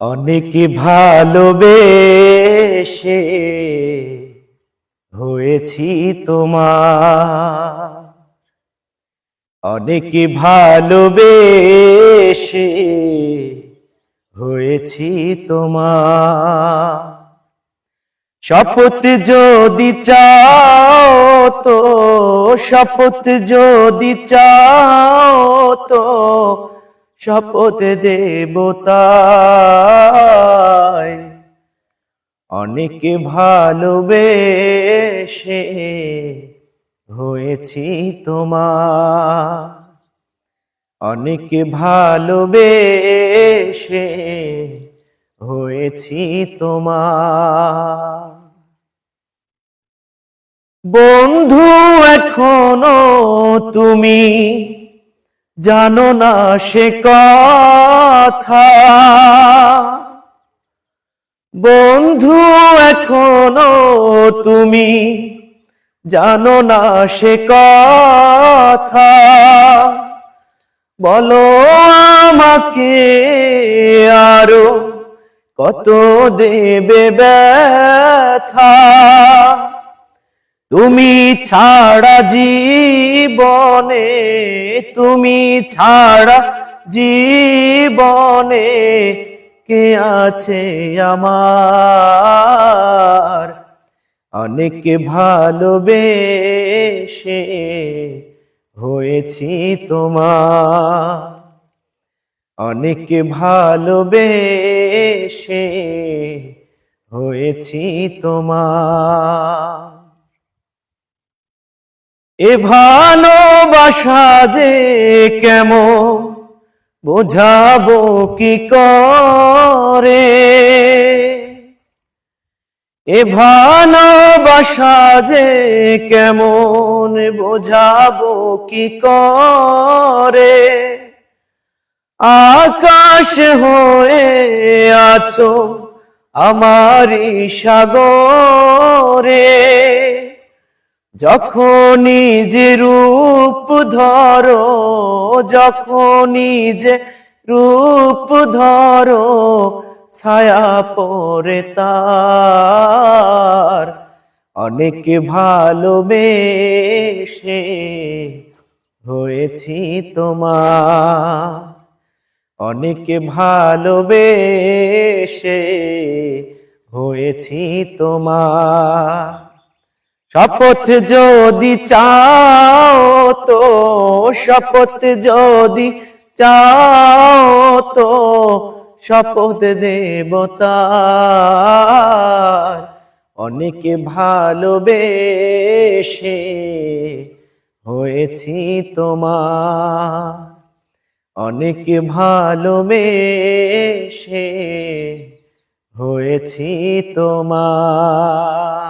অনেক ভালোবেসে হয়েছি তোমার। অনেক ভালোবেসে হয়েছি তোমার। শপথ যদি চাও তো, শপথ যদি চাও তো শপথ দেবতায়। অনেক ভালোবেসে হয়েছি তোমার। অনেক ভালোবেসে হয়েছি তোমার। বন্ধু এখনও তুমি জানো না সে কথা। বন্ধু এখনও তুমি, জানো না সে কথা। বলো আমাকে আরও কত দেবে ব্যথা। তুমি ছাড়া জীবনে, তুমি ছাড়া জীবনে কে আছে আমার? অনেক ভালোবেসে হয়েছি তোমার। অনেক ভালোবেসে হয়েছি তোমার। এ ভালোবাসা যে কেমন, বোঝাবো কি করে? এ ভালোবাসা যে কেমন, বোঝাবো কি করে? আকাশ হয়ে আছো আমারি সাগরে। যখনই যে রূপ ধরো, যখনই যে রূপ ধরো, ছায়া পরে তার। অনেক ভালোবেসে হয়েছি তোমার। অনেক ভালোবেসে হয়েছি তোমার। শপথ যদি চাও তো, শপথ যদি চাও তো, শপথ দেবতার অনেক ভালোবেসে হয়েছি তোমার। অনেক ভালোবেসে হয়েছি তোমার।